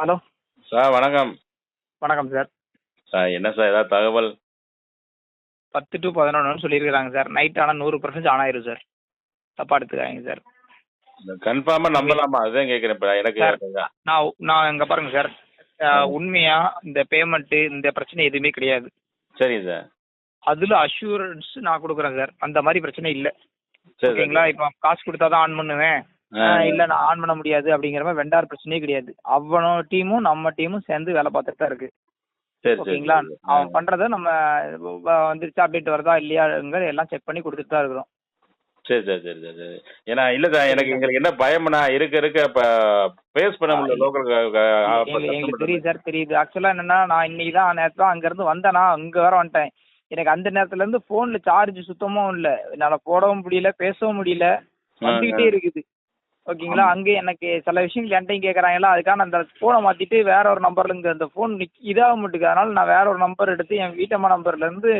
Hello. Sir வணக்கம். வணக்கம் sir. Sir என்ன சார் ஏதாவது தகவல்? பத்து டு பதினொன்று சொல்லியிருக்கிறாங்க சார். நைட் ஆனால் நூறு பர்சன்ட் ஆன் ஆயிரும் சார். தப்பா எடுத்துக்காதீங்க சார். கன்ஃபார்மாக நம்பலாமா? அதுதான் கேட்குறேன் இப்போ எனக்கு சார். நான் நான் இங்கே பாருங்க சார். உண்மையா இந்த பேமெண்ட்டு இந்த பிரச்சனை எதுவுமே கிடையாது. சரிங்க சார். அதில் அஷூரன்ஸ் நான் கொடுக்குறேன் சார். அந்த மாதிரி பிரச்சனை இல்லை. சரி ஓகேங்களா? இப்போ காசு கொடுத்தா தான் ஆன் பண்ணுவேன். இல்ல நான் ஆன் பண்ண முடியாது அப்படிங்கிற மாதிரி வெண்டார் பிரச்சனையே கிடையாது. அவனோட டீமும் நம்ம டீமும் சேர்ந்து வேலை பார்த்துட்டு தான் இருக்கு. ஓகேங்களா. அவன் பண்றத நம்ம வந்துருச்சு அப்டேட் வருதா இல்லையாங்கிற எல்லாம் செக் பண்ணி கொடுத்துட்டு தான் இருக்கிறோம். சரி சரி சரி சரி சரி. ஏன்னா இல்லை சார் எனக்கு எங்களுக்கு என்ன பயம்னா இருக்க இருக்க இப்போ ஃபேஸ் பண்ண முடியல லோக்கல் எங்களுக்கு தெரியுது சார் தெரியுது. ஆக்சுவலா என்னன்னா நான் இன்னைக்கு தான் அங்க இருந்து வந்தேனா அங்க வர வந்துட்டேன். எனக்கு அந்த நேரத்துல இருந்து போன்ல சார்ஜ் சுத்தமும் இல்ல. என்னால போடவும் முடியல பேசவும் முடியல. வந்துகிட்டே இருக்குது. ஓகேங்களா? அங்க எனக்கு சில விஷயங்கள் என்கிட்டயும் கேக்குறாங்களா? அதுக்காக நான் அந்த போனை மாத்திட்டு வேற ஒரு நம்பர்ல இருந்து அந்த போன் இதாக மாட்டுக்கு அதனால நான் வேற ஒரு நம்பர் எடுத்து என் வீட்டம்மா நம்பர்ல இருந்து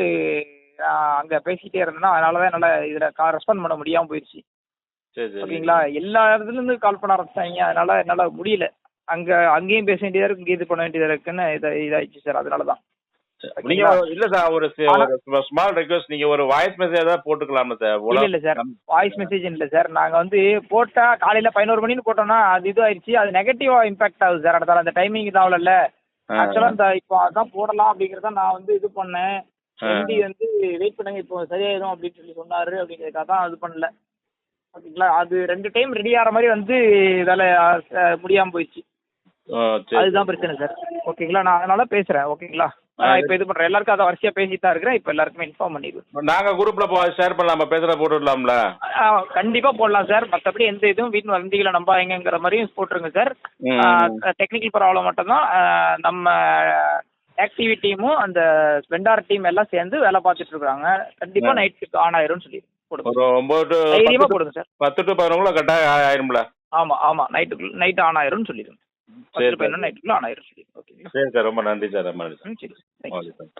நான் அங்க பேசிட்டே இருந்தேன்னா அதனாலதான் என்னால இதுல ரெஸ்பாண்ட் பண்ண முடியாம போயிடுச்சு ஓகேங்களா? எல்லா இடத்துல இருந்து கால் பண்ண ஆரம்பிச்சாங்க அதனால என்னால முடியல. அங்க அங்கேயும் பேச வேண்டியதா இருக்கு இங்கே இது பண்ண வேண்டியதா இருக்குன்னு இதை இதாயிடுச்சு சார் அதனாலதான். நீங்க இல்ல சார் ஒரு ஸ்மால் ரெக்வஸ்ட் நீங்க ஒரு வாய்ஸ் மெசேஜ் ஏதாவது போட்டுக்கலாம்ல சார் இல்ல இல்ல சார். வாய்ஸ் மெசேஜ் இல்ல சார். நாங்க வந்து போட்டா காலையில பதினோரு மணின்னு போட்டோம்னா அது இது ஆயிடுச்சு அது நெகட்டிவா இம்பாக்ட் ஆகுது சார். அடுத்த அந்த டைமிங் இதாகல ஆக்சுவலா இந்த இப்போ அதான் போடலாம் அப்படிங்கறத நான் வந்து இது பண்ணேன். எம்டி வந்து வெயிட் பண்ணுங்க இப்போ சரியாயிடும் அப்படின்னு சொல்லி சொன்னாரு அப்படிங்கிறதுக்காக தான் இது பண்ணல. ஓகேங்களா? அது ரெண்டு டைம் ரெடி ஆகிற மாதிரி வந்து அஹ், முடியாம போயிடுச்சு. அதுதான் பிரச்சனை சார். ஓகேங்களா? நான் அதனால பேசுறேன். ஓகேங்களா? இப்போ இது பண்றேன். எல்லாருக்கும் அதை வரிசையா பேசிட்டு தான் இருக்கிறேன். இப்போ எல்லாருக்குமே இன்ஃபார்ம் பண்ணிடுவேன். நாங்க குரூப்ல ஷேர் பண்ணலாமா. பேசுற போட்டுடலாம்ல. கண்டிப்பா போடலாம் சார் மற்றபடி எந்த இதுவும் வீட்டு வந்திகளை நம்பாதீங்கிற மாதிரியும் போட்டுருங்க சார். டெக்னிக்கல் ப்ராப்ளம் மட்டும்தான். நம்ம ஆக்டிவி டீமும் அந்த ஸ்பெண்டார் டீம் எல்லாம் சேர்ந்து வேலை பார்த்துட்டு இருக்காங்க. கண்டிப்பா நைட் ஆன் ஆயிரும்னு சொல்லி கொடுங்க கொடுங்க சார் பத்து டு பதினொங்குல கட்டாயம் ஆயிரும்ல. ஆமா ஆமா. நைட்டுக்குள்ள நைட் ஆன் ஆயிரும்னு சொல்லிடுங்க. பத்து பதினொன்று நைட்டுக்குள்ள ஆன் ஆயிரும் சொல்லி சரி சார் ரொம்ப நன்றி சார் ரொம்ப நன்றி சார். ம் சரி தேங்க்யூ ஓகே சார்